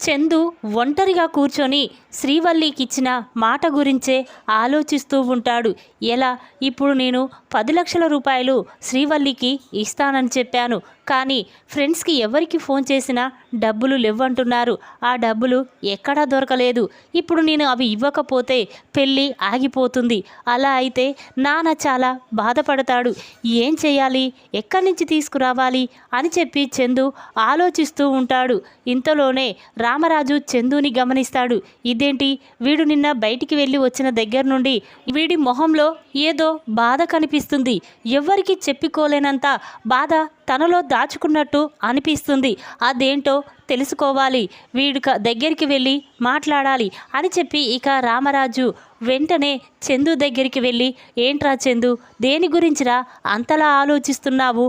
చందు ఒంటరిగా కూర్చొని శ్రీవల్లికి ఇచ్చిన మాట గురించే ఆలోచిస్తూ ఉంటాడు. ఎలా? ఇప్పుడు నేను పది లక్షల రూపాయలు శ్రీవల్లికి ఇస్తానని చెప్పాను. కానీ ఫ్రెండ్స్కి ఎవరికి ఫోన్ చేసినా డబ్బులు లేవంటున్నారు. ఆ డబ్బులు ఎక్కడా దొరకలేదు. ఇప్పుడు నేను అవి ఇవ్వకపోతే పెళ్ళి ఆగిపోతుంది. అలా అయితే నాన్న చాలా బాధపడతాడు. ఏం చేయాలి? ఎక్కడి నుంచి తీసుకురావాలి? అని చెప్పి చందు ఆలోచిస్తూ ఉంటాడు. ఇంతలోనే రామరాజు చందుని గమనిస్తాడు. ఇదేంటి? వీడు నిన్న బయటికి వెళ్ళి వచ్చిన దగ్గర నుండి వీడి మొహంలో ఏదో బాధ కనిపిస్తుంది. ఎవరికి చెప్పుకోలేనంత బాధ తనలో దాచుకున్నట్టు అనిపిస్తుంది. అదేంటో తెలుసుకోవాలి. వీడు దగ్గరికి వెళ్ళి మాట్లాడాలి అని చెప్పి ఇక రామరాజు వెంటనే చందు దగ్గరికి వెళ్ళి ఏంట్రా చందు దేని గురించిరా అంతలా ఆలోచిస్తున్నావు?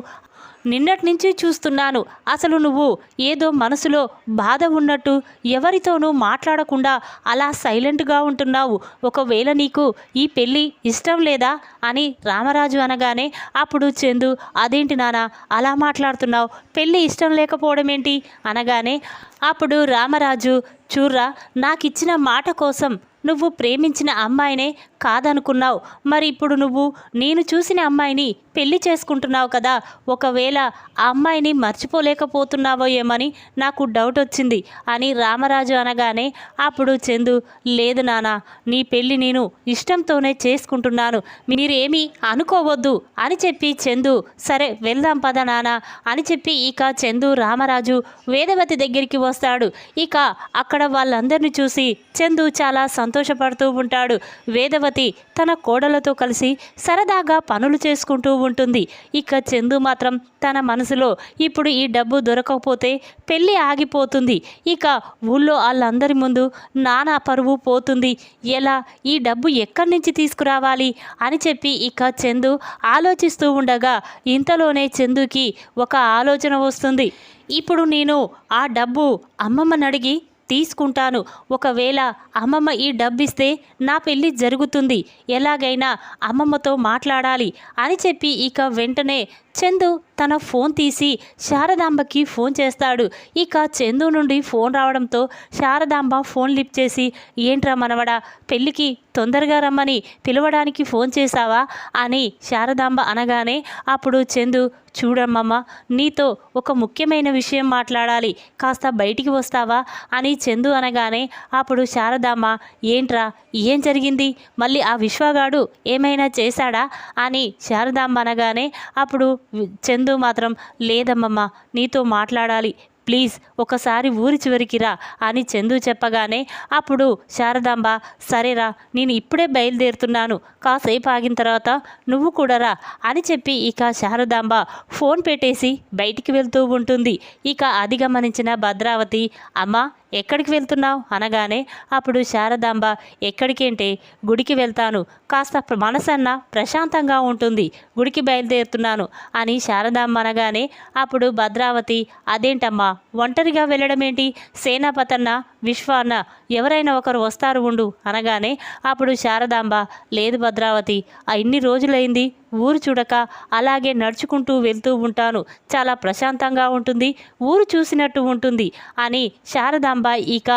నిన్నటి నుంచి చూస్తున్నాను. అసలు నువ్వు ఏదో మనసులో బాధ ఉన్నట్టు ఎవరితోనూ మాట్లాడకుండా అలా సైలెంట్గా ఉంటున్నావు. ఒకవేళ నీకు ఈ పెళ్ళి ఇష్టం లేదా అని రామరాజు అనగానే అప్పుడు చందు అదేంటి నానా అలా మాట్లాడుతున్నావు? పెళ్ళి ఇష్టం లేకపోవడం ఏంటి? అనగానే అప్పుడు రామరాజు చూర్రా నాకిచ్చిన మాట కోసం నువ్వు ప్రేమించిన అమ్మాయినే కాదనుకున్నావు. మరి ఇప్పుడు నువ్వు నేను చూసిన అమ్మాయిని పెళ్ళి చేసుకుంటున్నావు కదా. ఒకవేళ ఆ అమ్మాయిని మర్చిపోలేకపోతున్నావో ఏమని నాకు డౌట్ వచ్చింది అని రామరాజు అనగానే అప్పుడు చందు లేదు నానా నీ పెళ్ళి నేను ఇష్టంతోనే చేసుకుంటున్నాను. మీరేమీ అనుకోవద్దు అని చెప్పి చందు సరే వెళ్దాం పద నానా అని చెప్పి ఇక చందు రామరాజు వేదవతి దగ్గరికి వస్తాడు. ఇక అక్కడ వాళ్ళందరినీ చూసి చందు చాలా సంతోషపడుతూ ఉంటాడు. వేదవతి తన కోడలతో కలిసి సరదాగా పనులు చేసుకుంటూ ఉంటుంది. ఇక చందు మాత్రం తన మనసులో ఇప్పుడు ఈ డబ్బు దొరకకపోతే పెళ్ళి ఆగిపోతుంది. ఇక ఊళ్ళో వాళ్ళందరి ముందు నానా పరువు పోతుంది. ఎలా? ఈ డబ్బు ఎక్కడి నుంచి తీసుకురావాలి? అని చెప్పి ఇక చందు ఆలోచిస్తూ ఉండగా ఇంతలోనే చందుకి ఒక ఆలోచన వస్తుంది. ఇప్పుడు నేను ఆ డబ్బు అమ్మమ్మని అడిగి తీసుకుంటాను. ఒకవేళ అమ్మమ్మ ఈ డబ్బిస్తే నా పెళ్ళి జరుగుతుంది. ఎలాగైనా అమ్మమ్మతో మాట్లాడాలి అని చెప్పి ఇక వెంటనే చందు తన ఫోన్ తీసి శారదాంబకి ఫోన్ చేస్తాడు. ఇక చందు నుండి ఫోన్ రావడంతో శారదాంబ ఫోన్ లిఫ్ట్ చేసి ఏంట్రా మనవడా పెళ్ళికి తొందరగా రమ్మని పిలవడానికి ఫోన్ చేశావా? అని శారదాంబ అనగానే అప్పుడు చందు చూడమ్మమ్మ నీతో ఒక ముఖ్యమైన విషయం మాట్లాడాలి. కాస్త బయటికి వస్తావా? అని చందు అనగానే అప్పుడు శారదామ్మ ఏంట్రా ఏం జరిగింది? మళ్ళీ ఆ విశ్వగాడు ఏమైనా చేశాడా? అని శారదాంబ అనగానే అప్పుడు చందు చందు మాత్రం లేదమ్మమ్మ నీతో మాట్లాడాలి. ప్లీజ్ ఒకసారి ఊరి చివరికి రా అని చందు చెప్పగానే అప్పుడు శారదాంబ సరేరా నేను ఇప్పుడే బయలుదేరుతున్నాను. కాసేపు ఆగిన తర్వాత నువ్వు కూడా రా అని చెప్పి ఇక శారదాంబ ఫోన్ పెట్టేసి బయటికి వెళ్తూ ఉంటుంది. ఇక అది గమనించిన భద్రావతి అమ్మ ఎక్కడికి వెళ్తున్నావు? అనగానే అప్పుడు శారదాంబ ఎక్కడికేంటే? గుడికి వెళ్తాను. కాస్త మనసన్న ప్రశాంతంగా ఉంటుంది. గుడికి బయలుదేరుతున్నాను అని శారదాంబ అనగానే అప్పుడు భద్రావతి అదేంటమ్మా? ఒంటరిగా వెళ్ళడం ఏంటి సేనాపతన్న విశ్వ అన్న ఎవరైనా ఒకరు వస్తారు ఉండు. అనగానే అప్పుడు శారదాంబ లేదు భద్రావతి ఆ ఇన్ని రోజులైంది. ఊరు చూడక అలాగే నడుచుకుంటూ వెళ్తూ ఉంటాను. చాలా ప్రశాంతంగా ఉంటుంది. ఊరు చూసినట్టు ఉంటుంది అని శారదాంబ ఇక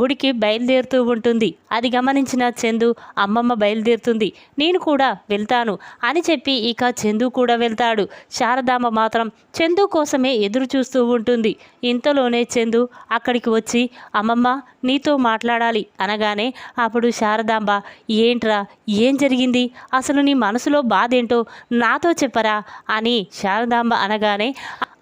గుడికి బయలుదేరుతూ ఉంటుంది. అది గమనించిన చందు అమ్మమ్మ బయలుదేరుతుంది. నేను కూడా వెళ్తాను అని చెప్పి ఇక చందు కూడా వెళ్తాడు. శారదాంబ మాత్రం చందు కోసమే ఎదురు చూస్తూ ఉంటుంది. ఇంతలోనే చందు అక్కడికి వచ్చి అమ్మమ్మ నీతో మాట్లాడాలి అనగానే అప్పుడు శారదాంబ ఏంట్రా? ఏం జరిగింది? అసలు నీ మనసులో బాధ ఏంటో నాతో చెప్పరా అని శారదాంబ అనగానే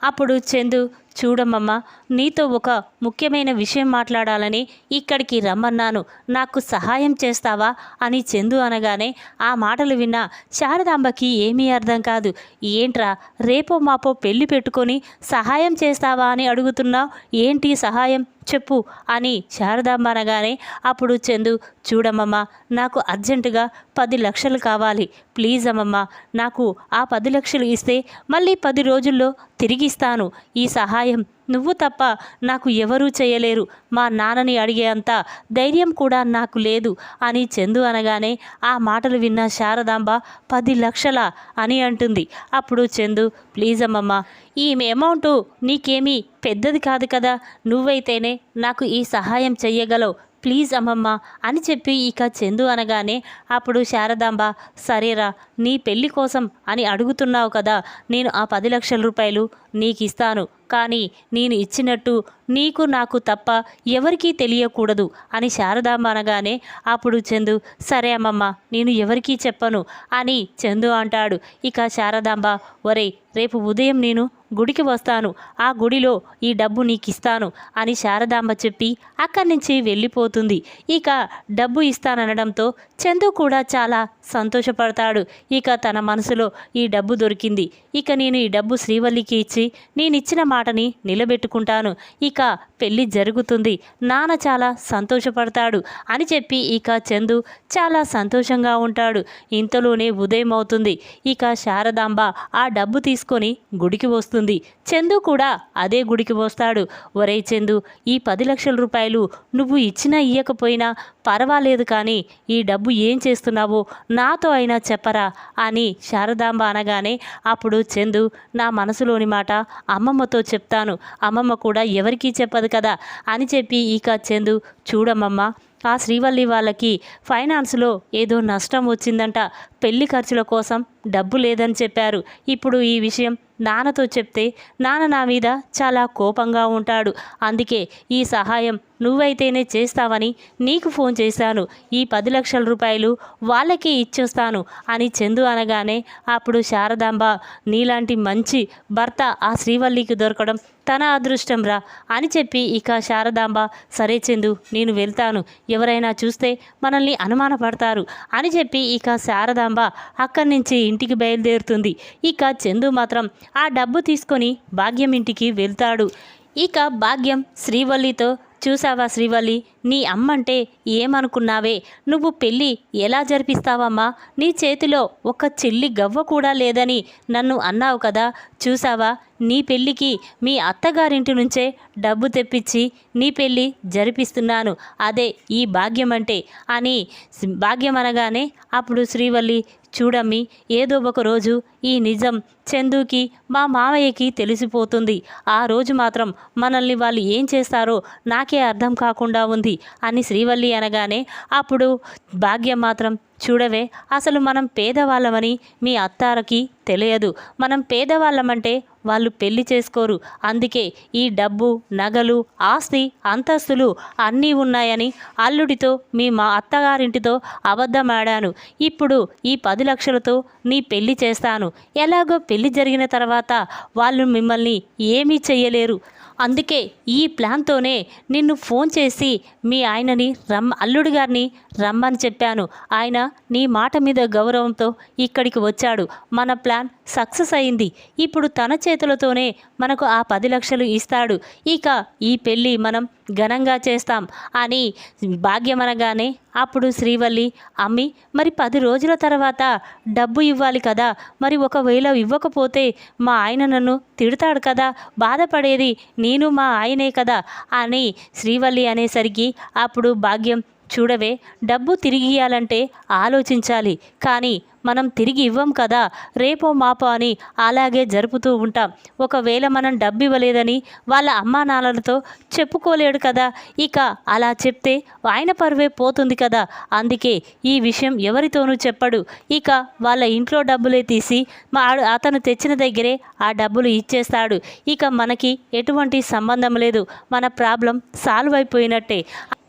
అప్పుడు చందు చూడమ్మమ్మ నీతో ఒక ముఖ్యమైన విషయం మాట్లాడాలని ఇక్కడికి రమ్మన్నాను. నాకు సహాయం చేస్తావా? అని చందు అనగానే ఆ మాటలు విన్న శారదాంబకి ఏమీ అర్థం కాదు. ఏంట్రా రేపో మాపో పెళ్ళి పెట్టుకొని సహాయం చేస్తావా అని అడుగుతున్నావు? ఏంటి సహాయం? చెప్పు అని శారదాంబ అనగానే అప్పుడు చందు చూడమ్మమ్మ నాకు అర్జెంటుగా పది లక్షలు కావాలి. ప్లీజ్ అమ్మమ్మ నాకు ఆ పది లక్షలు ఇస్తే మళ్ళీ పది రోజుల్లో తిరిగిస్తాను. ఈ సహాయం నువ్వు తప్ప నాకు ఎవరూ చేయలేరు. మా నాన్నని అడిగేంత ధైర్యం కూడా నాకు లేదు అని చందు అనగానే ఆ మాటలు విన్న శారదాంబ పది లక్షల అని అంటుంది. అప్పుడు చందు ప్లీజ్ అమ్మమ్మ ఈ అమౌంట్ నీకేమీ పెద్దది కాదు కదా. నువ్వైతేనే నాకు ఈ సహాయం చెయ్యగలవు. ప్లీజ్ అమ్మమ్మ అని చెప్పి ఇక చందు అనగానే అప్పుడు శారదాంబ సరేరా నీ పెళ్ళి కోసం అని అడుగుతున్నావు కదా. నేను ఆ పది లక్షల రూపాయలు నీకు ఇస్తాను కానీ నేను ఇచ్చినట్టు నీకు నాకు తప్ప ఎవరికీ తెలియకూడదు అని శారదాంబ అనగానే అప్పుడు చందు సరే అమ్మమ్మ నేను ఎవరికీ చెప్పను అని చందు అంటాడు. ఇక శారదాంబ ఒరే రేపు ఉదయం నేను గుడికి వస్తాను. ఆ గుడిలో ఈ డబ్బు నీకు ఇస్తాను అని శారదాంబ చెప్పి అక్కడి నుంచి వెళ్ళిపోతుంది. ఇక డబ్బు ఇస్తాననడంతో చందు కూడా చాలా సంతోషపడతాడు. ఇక తన మనసులో ఈ డబ్బు దొరికింది. ఇక నేను ఈ డబ్బు శ్రీవల్లికి ఇచ్చి నేను ఇచ్చిన మాటని నిలబెట్టుకుంటాను. ఇక పెళ్ళి జరుగుతుంది. నాన్న చాలా సంతోషపడతాడు అని చెప్పి ఇక చందు చాలా సంతోషంగా ఉంటాడు. ఇంతలోనే ఉదయం అవుతుంది. ఇక శారదాంబ ఆ డబ్బు తీసుకొని గుడికి వస్తుంది. చందు కూడా అదే గుడికి వస్తాడు. ఒరే చందు ఈ పది లక్షల రూపాయలు నువ్వు ఇచ్చినా ఇయ్యకపోయినా పర్వాలేదు కానీ ఈ డబ్బు ఏం చేస్తున్నావో? నాతో అయినా చెప్పరా? అని శారదాంబ అనగానే అప్పుడు చందు నా మనసులోని మాట అమ్మమ్మతో చెప్తాను. అమ్మమ్మ కూడా ఎవరికీ చెప్పదు కదా? అని చెప్పి ఇక చందు చూడమ్మమ్మ ఆ శ్రీవల్లి వాళ్ళకి ఫైనాన్స్లో ఏదో నష్టం వచ్చిందంట. పెళ్ళి ఖర్చుల కోసం డబ్బు లేదని చెప్పారు. ఇప్పుడు ఈ విషయం నాన్నతో చెప్తే నాన్న నా మీద చాలా కోపంగా ఉంటాడు. అందుకే ఈ సహాయం నువ్వైతేనే చేస్తావని నీకు ఫోన్ చేశాను. ఈ పది లక్షల రూపాయలు వాళ్ళకే ఇచ్చేస్తాను అని చందు అనగానే అప్పుడు శారదాంబ నీలాంటి మంచి భర్త ఆ శ్రీవల్లికి దొరకడం తన అదృష్టం రా అని చెప్పి ఇక శారదాంబ సరే చందు నేను వెళ్తాను. ఎవరైనా చూస్తే మనల్ని అనుమానపడతారు అని చెప్పి ఇక శారదాంబ అక్కడి నుంచి ఇంటికి బయలుదేరుతుంది. ఇక చందు మాత్రం ఆ డబ్బు తీసుకొని భాగ్యం ఇంటికి వెళ్తాడు. ఇక భాగ్యం శ్రీవల్లితో చూసావా శ్రీవల్లి నీ అమ్మంటే ఏమనుకున్నావే? నువ్వు పెళ్ళి ఎలా జరిపిస్తావమ్మా? నీ చేతిలో ఒక చెల్లి గవ్వ కూడా లేదని నన్ను అన్నావు కదా. చూసావా నీ పెళ్ళికి మీ అత్తగారింటి నుంచే డబ్బు తెప్పించి నీ పెళ్ళి జరిపిస్తున్నాను. అదే ఈ భాగ్యం అంటే అని భాగ్యం అనగానే అప్పుడు శ్రీవల్లి చూడమ్మి ఏదో ఒక రోజు ఈ నిజం చందుకి మా మామయ్యకి తెలిసిపోతుంది. ఆ రోజు మాత్రం మనల్ని వాళ్ళు ఏం చేస్తారో నాకే అర్థం కాకుండా ఉంది అని శ్రీవల్లి అనగానే అప్పుడు భాగ్యం మాత్రం చూడవే అసలు మనం పేదవాళ్ళమని మీ అత్తారకి తెలియదు. మనం పేదవాళ్ళమంటే వాళ్ళు పెళ్ళి చేసుకోరు. అందుకే ఈ డబ్బు నగలు ఆస్తి అంతస్తులు అన్నీ ఉన్నాయని అల్లుడితో మీ మా అత్తగారింటితో అబద్ధమాడాను. ఇప్పుడు ఈ పది లక్షలతో నీ పెళ్ళి చేస్తాను. ఎలాగో పెళ్ళి జరిగిన తర్వాత వాళ్ళు మిమ్మల్ని ఏమీ చెయ్యలేరు. అందుకే ఈ ప్లాన్తోనే నిన్ను ఫోన్ చేసి మీ ఆయనని రమ్ అల్లుడి గారిని రమ్మని చెప్పాను. ఆయన నీ మాట మీద గౌరవంతో ఇక్కడికి వచ్చాడు. మన ప్లాన్ సక్సెస్ అయింది. ఇప్పుడు తన చేతులతోనే మనకు ఆ పది లక్షలు ఇస్తాడు. ఇక ఈ పెళ్ళి మనం ఘనంగా చేస్తాం అని భాగ్యం అనగానే అప్పుడు శ్రీవల్లి అమ్మి మరి పది రోజుల తర్వాత డబ్బు ఇవ్వాలి కదా మరి ఒకవేళ ఇవ్వకపోతే మా ఆయన నన్ను తిడతాడు కదా బాధపడేది నేను మా ఆయనే కదా అని శ్రీవల్లి అనేసరికి అప్పుడు భాగ్యం చూడవే డబ్బు తిరిగి ఇవ్వాలంటే ఆలోచించాలి. కానీ మనం తిరిగి ఇవ్వం కదా? రేపో మాపో అని అలాగే జరుపుతూ ఉంటాం. ఒకవేళ మనం డబ్బు ఇవ్వలేదని వాళ్ళ అమ్మా నాన్నలతో చెప్పుకోలేడు కదా? ఇక అలా చెప్తే ఆయన పరువే పోతుంది కదా? అందుకే ఈ విషయం ఎవరితోనూ చెప్పడు. ఇక వాళ్ళ ఇంట్లో డబ్బులే తీసి మా అతను తెచ్చిన దగ్గరే ఆ డబ్బులు ఇచ్చేస్తాడు. ఇక మనకి ఎటువంటి సంబంధం లేదు. మన ప్రాబ్లం సాల్వ్ అయిపోయినట్టే.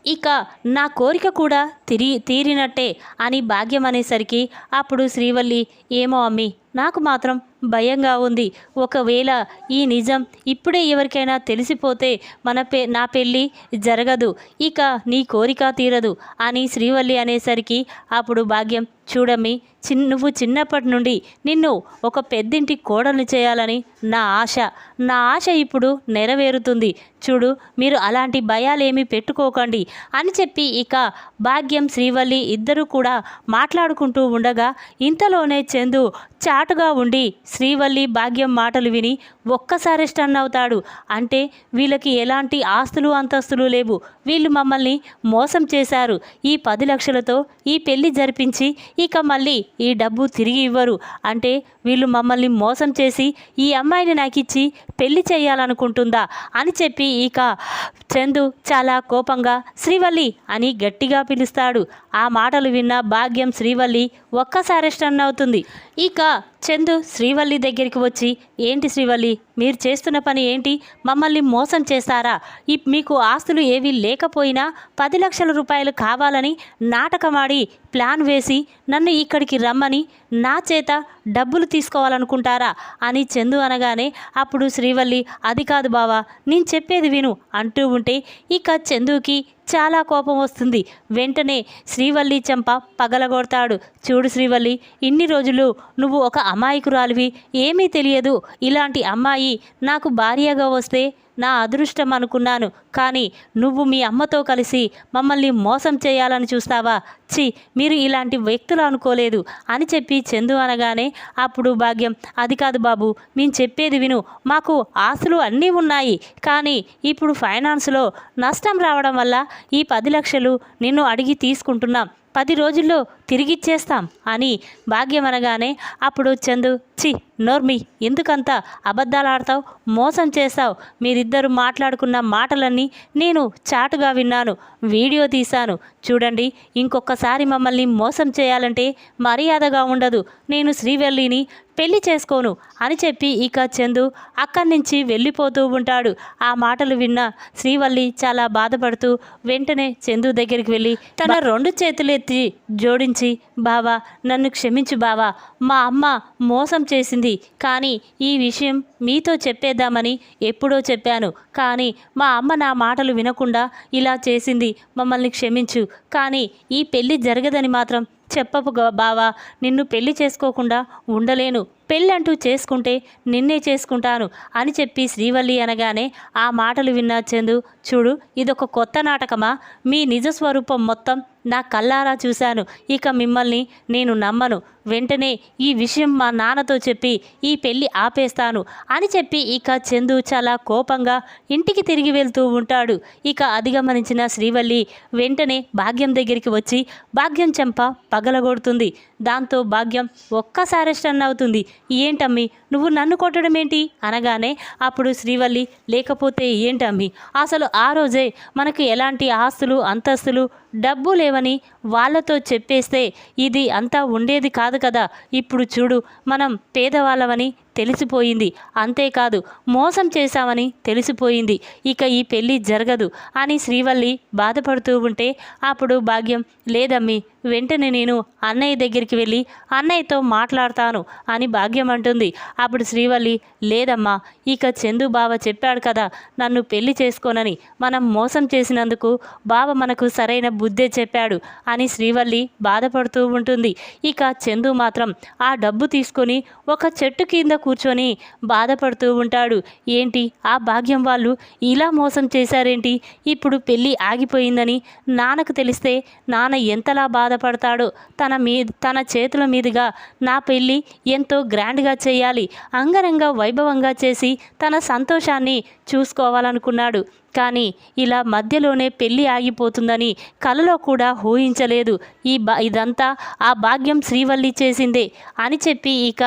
ఇక నా కోరిక కూడా తిరి తీరినట్టే అని భాగ్యం అనేసరికి అప్పుడు శ్రీవల్లి ఏమో అమ్మి నాకు మాత్రం భయంగా ఉంది. ఒకవేళ ఈ నిజం ఇప్పుడే ఎవరికైనా తెలిసిపోతే మన పె నా పెళ్ళి జరగదు. ఇక నీ కోరిక తీరదు అని శ్రీవల్లి అనేసరికి అప్పుడు భాగ్యం చూడమ్మి చిన్ నువ్వు చిన్నప్పటి నుండి నిన్ను ఒక పెద్దింటి కోడలు చేయాలని నా ఆశ. నా ఆశ ఇప్పుడు నెరవేరుతుంది. చూడు మీరు అలాంటి భయాలేమీ పెట్టుకోకండి అని చెప్పి ఇక భాగ్యం శ్రీవల్లి ఇద్దరూ కూడా మాట్లాడుకుంటూ ఉండగా ఇంతలోనే చందు చాటుగా ఉండి శ్రీవల్లి భాగ్యం మాటలు విని ఒక్కసారి స్టన్ అవుతాడు. అంటే వీళ్ళకి ఎలాంటి ఆస్తులు అంతస్తులు లేవు. వీళ్ళు మమ్మల్ని మోసం చేశారు. ఈ పది లక్షలతో ఈ పెళ్ళి జరిపించి ఇక మళ్ళీ ఈ డబ్బు తిరిగి ఇవ్వరు. అంటే వీళ్ళు మమ్మల్ని మోసం చేసి ఈ అమ్మాయిని నాకు ఇచ్చి పెళ్ళి చేయాలనుకుంటుందా? అని చెప్పి ఇక చందు చాలా కోపంగా శ్రీవల్లి అని గట్టిగా పిలుస్తాడు. ఆ మాటలు విన్న భాగ్యం శ్రీవల్లి ఒక్కసారి స్టన్ అవుతుంది. ఇక చందు శ్రీవల్లి దగ్గరికి వచ్చి ఏంటి శ్రీవల్లి మీరు చేస్తున్న పని ఏంటి? మమ్మల్ని మోసం చేస్తారా? ఈ మీకు ఆస్తులు ఏవీ లేకపోయినా పది లక్షల రూపాయలు కావాలని నాటకమాడి ప్లాన్ వేసి నన్ను ఇక్కడికి రమ్మని నా చేత డబ్బులు తీసుకోవాలనుకుంటారా? అని చందు అనగానే అప్పుడు శ్రీవల్లి అది కాదు బావా నేను చెప్పేది విను అంటూ ఉంటే ఇక చందుకి చాలా కోపం వస్తుంది. వెంటనే శ్రీవల్లి చెంప పగలగొడతాడు. చూడు శ్రీవల్లి ఇన్ని రోజులు నువ్వు ఒక అమాయకురాలివి. ఏమీ తెలియదు. ఇలాంటి అమ్మాయి నాకు భార్యగా వస్తే నా అదృష్టం అనుకున్నాను. కానీ నువ్వు మీ అమ్మతో కలిసి మమ్మల్ని మోసం చేయాలని చూస్తావా? ఛీ మీరు ఇలాంటి వ్యక్తులు అనుకోలేదు అని చెప్పి చందు అనగానే అప్పుడు భాగ్యం అది కాదు బాబు మేము చెప్పేది విను. మాకు ఆస్తులు అన్నీ ఉన్నాయి. కానీ ఇప్పుడు ఫైనాన్స్లో నష్టం రావడం వల్ల ఈ పది లక్షలు నిన్ను అడిగి తీసుకుంటున్నాం. పది రోజుల్లో తిరిగిచ్చేస్తాం అని భాగ్యం అనగానే అప్పుడు చందు చి నోర్మి ఎందుకంత అబద్ధాలు ఆడతావు మోసం చేస్తావు మీరిద్దరు మాట్లాడుకున్న మాటలన్నీ నేను చాటుగా విన్నాను. వీడియో తీశాను. చూడండి ఇంకొకసారి మమ్మల్ని మోసం చేయాలంటే మర్యాదగా ఉండదు. నేను శ్రీవల్లిని పెళ్ళి చేసుకోను అని చెప్పి ఇక చందు అక్కడి నుంచి వెళ్ళిపోతూ ఉంటాడు. ఆ మాటలు విన్న శ్రీవల్లి చాలా బాధపడుతూ వెంటనే చందు దగ్గరికి వెళ్ళి తన రెండు చేతులు ఎత్తి జోడించి బావా నన్ను క్షమించు బావా. మా అమ్మ మోసం చేసింది కానీ ఈ విషయం మీతో చెప్పేద్దామని ఎప్పుడో చెప్పాను. కానీ మా అమ్మ నా మాటలు వినకుండా ఇలా చేసింది. మమ్మల్ని క్షమించు. కానీ ఈ పెళ్ళి జరగదని మాత్రం చెప్పపు బావా నిన్ను పెళ్ళి చేసుకోకుండా ఉండలేను. పెళ్ళంటూ చేసుకుంటే నిన్నే చేసుకుంటాను అని చెప్పి శ్రీవల్లి అనగానే ఆ మాటలు విన్న చందు చూడు ఇదొక కొత్త నాటకమా? మీ నిజ స్వరూపం మొత్తం నా కల్లారా చూశాను. ఇక మిమ్మల్ని నేను నమ్మను. వెంటనే ఈ విషయం మా నాన్నతో చెప్పి ఈ పెళ్ళి ఆపేస్తాను అని చెప్పి ఇక చందు చాలా కోపంగా ఇంటికి తిరిగి వెళ్తూ ఉంటాడు. ఇక అధిగమనించిన శ్రీవల్లి వెంటనే భాగ్యం దగ్గరికి వచ్చి భాగ్యం చెంప పగలగొడుతుంది. దాంతో భాగ్యం ఒక్కసారి స్టన్ అవుతుంది. ఏంటమ్మి? నువ్వు నన్ను కొట్టడం ఏంటి? అనగానే అప్పుడు శ్రీవల్లి లేకపోతే ఏంటమ్మి? అసలు ఆ రోజే మనకు ఎలాంటి ఆస్తులు అంతస్తులు డబ్బు లేవని వాళ్ళతో చెప్పేస్తే ఇది అంతా ఉండేది కాదు కదా. ఇప్పుడు చూడు మనం పేదవాళ్ళమని తెలిసిపోయింది. అంతేకాదు మోసం చేశామని తెలిసిపోయింది. ఇక ఈ పెళ్ళి జరగదు అని శ్రీవల్లి బాధపడుతూ ఉంటే అప్పుడు భాగ్యం లేదమ్మి వెంటనే నేను అన్నయ్య దగ్గరికి వెళ్ళి అన్నయ్యతో మాట్లాడతాను అని భాగ్యం అంటుంది. అప్పుడు శ్రీవల్లి లేదమ్మా ఇక చందు బావ చెప్పాడు కదా నన్ను పెళ్ళి చేసుకోనని మనం మోసం చేసినందుకు బావ మనకు సరైన బుద్ధే చెప్పాడు అని శ్రీవల్లి బాధపడుతూ ఉంటుంది. ఇక చందు మాత్రం ఆ డబ్బు తీసుకొని ఒక చెట్టు కింద కూర్చొని బాధపడుతూ ఉంటాడు. ఏంటి? ఆ భాగ్యం వాళ్ళు ఇలా మోసం చేశారేంటి? ఇప్పుడు పెళ్ళి ఆగిపోయిందని నాన్నకు తెలిస్తే నాన్న ఎంతలా బాధపడతాడో తన మీ తన చేతుల మీదుగా నా పెళ్ళి ఎంతో గ్రాండ్గా చేయాలి. అంగరంగ వైభవంగా చేసి తన సంతోషాన్ని చూసుకోవాలనుకున్నాడు. కానీ ఇలా మధ్యలోనే పెళ్ళి ఆగిపోతుందని కలలో కూడా ఊహించలేదు. ఈ బా ఇదంతా ఆ భాగ్యం శ్రీవల్లి చేసిందే అని చెప్పి ఇక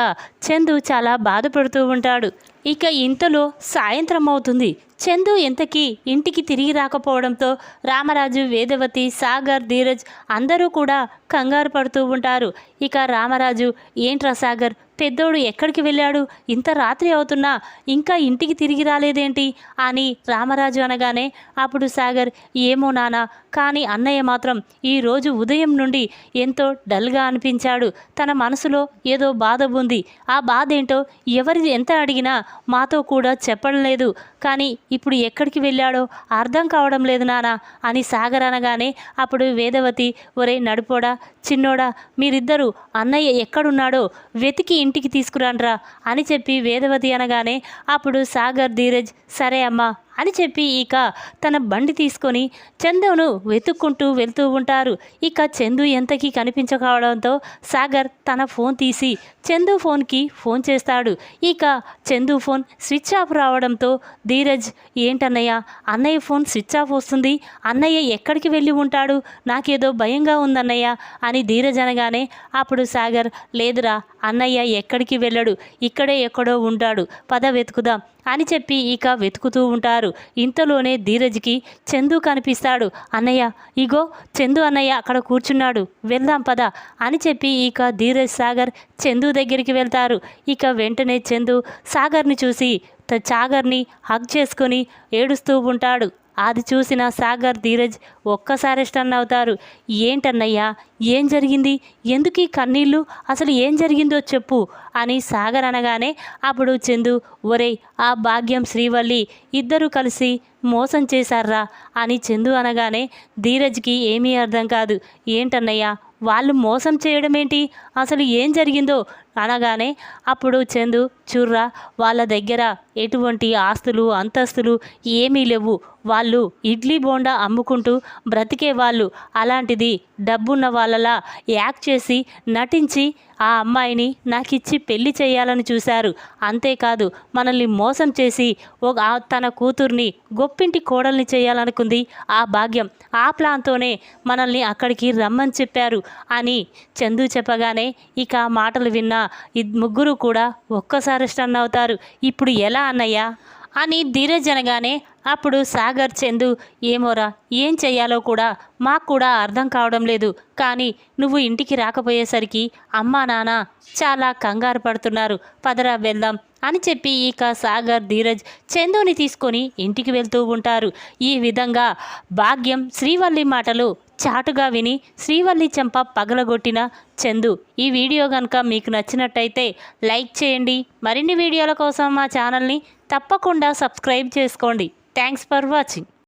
చందు చాలా బాధపడుతూ ఉంటాడు. ఇక ఇంతలో సాయంత్రం అవుతుంది. చందు ఎంతకీ ఇంటికి తిరిగి రాకపోవడంతో రామరాజు వేదవతి సాగర్ ధీరజ్ అందరూ కూడా కంగారు పడుతూ ఉంటారు. ఇక రామరాజు ఏంట్రా సాగర్ పెద్దోడు ఎక్కడికి వెళ్ళాడు? ఇంత రాత్రి అవుతున్నా ఇంకా ఇంటికి తిరిగి రాలేదేంటి? అని రామరాజు అనగానే అప్పుడు సాగర్ ఏమో నాన్న కానీ అన్నయ్య మాత్రం ఈరోజు ఉదయం నుండి ఎంతో డల్గా అనిపించాడు. తన మనసులో ఏదో బాధ ఉంది. ఆ బాధ ఏంటో ఎవరిది ఎంత అడిగినా మాతో కూడా చెప్పడం లేదు. కానీ ఇప్పుడు ఎక్కడికి వెళ్ళాడో అర్థం కావడం లేదు నానా అని సాగర్ అనగానే అప్పుడు వేదవతి ఒరే నడుపోడా చిన్నోడా మీరిద్దరూ అన్నయ్య ఎక్కడున్నాడో వెతికి ఇంటికి తీసుకురాండ్రా అని చెప్పి వేదవతి అనగానే అప్పుడు సాగర్ ధీరజ్ సరే అమ్మా అని చెప్పి ఇక తన బండి తీసుకొని చందును వెతుక్కుంటూ వెళ్తూ ఉంటారు. ఇక చందు ఎంతకీ కనిపించకపోవడంతో సాగర్ తన ఫోన్ తీసి చందు ఫోన్కి ఫోన్ చేస్తాడు. ఇక చందు ఫోన్ స్విచ్ ఆఫ్ రావడంతో ధీరజ్ ఏంటన్నయ్య అన్నయ్య ఫోన్ స్విచ్ ఆఫ్ వస్తుంది. అన్నయ్య ఎక్కడికి వెళ్ళి ఉంటాడు? నాకేదో భయంగా ఉందన్నయ్య అని ధీరజ్ అనగానే అప్పుడు సాగర్ లేదురా అన్నయ్య ఎక్కడికి వెళ్ళడు. ఇక్కడే ఎక్కడో ఉంటాడు. పద వెతుకుదాం. అని చెప్పి ఇక వెతుకుతూ ఉంటారు. ఇంతలోనే ధీరజ్కి చందు కనిపిస్తాడు. అన్నయ్య ఇగో చందు అన్నయ్య అక్కడ కూర్చున్నాడు. వెళ్దాం పద అని చెప్పి ఇక ధీరజ్ సాగర్ చందు దగ్గరికి వెళ్తారు. ఇక వెంటనే చందు సాగర్ని చూసి త- సాగర్ని హగ్ చేసుకొని ఏడుస్తూ ఉంటాడు. అది చూసిన సాగర్ ధీరజ్ ఒక్కసారి స్టన్ అవుతారు. ఏంటన్నయ్యా ఏం జరిగింది? ఎందుకు ఈ కన్నీళ్ళు? అసలు ఏం జరిగిందో చెప్పు అని సాగర్ అనగానే అప్పుడు చందు ఒరేయ్ ఆ భాగ్యం శ్రీవల్లి ఇద్దరూ కలిసి మోసం చేశారా అని చందు అనగానే ధీరజ్కి ఏమీ అర్థం కాదు. ఏంటన్నయ్యా వాళ్ళు మోసం చేయడం ఏంటి అసలు ఏం జరిగిందో? అనగానే అప్పుడు చందు చూర్రా వాళ్ళ దగ్గర ఎటువంటి ఆస్తులు అంతస్తులు ఏమీ లేవు. వాళ్ళు ఇడ్లీ బోండా అమ్ముకుంటూ బ్రతికే వాళ్ళు. అలాంటిది డబ్బున్న వాళ్ళలా యాక్ట్ చేసి నటించి ఆ అమ్మాయిని నాకిచ్చి పెళ్ళి చేయాలని చూశారు. అంతేకాదు మనల్ని మోసం చేసి ఒక తన కూతుర్ని గొప్పింటి కోడల్ని చేయాలనుకుంది ఆ భాగ్యం. ఆ ప్లాన్తోనే మనల్ని అక్కడికి రమ్మని చెప్పారు అని చందు చెప్పగానే ఇక మాటలు విన్న ఈ ముగ్గురు కూడా ఒక్కసారి స్టన్ అవుతారు. ఇప్పుడు ఎలా అన్నయ్యా? అని ధీరజ్ అనగానే అప్పుడు సాగర్ చందు ఏమోరా ఏం చెయ్యాలో కూడా మాకు కూడా అర్థం కావడం లేదు. కానీ నువ్వు ఇంటికి రాకపోయేసరికి అమ్మా నాన్న చాలా కంగారు పడుతున్నారు. పదరా వెళ్దాం అని చెప్పి ఇక సాగర్ ధీరజ్ చందుని తీసుకొని ఇంటికి వెళ్తూ ఉంటారు. ఈ విధంగా భాగ్యం శ్రీవల్లి మాటలు చాటుగా విని శ్రీవల్లి చెంప పగలగొట్టిన చందు. ఈ వీడియో కనుక మీకు నచ్చినట్టయితే లైక్ చేయండి. మరిన్ని వీడియోల కోసం మా ఛానల్ని తప్పకుండా సబ్స్క్రైబ్ చేసుకోండి. Thanks for watching.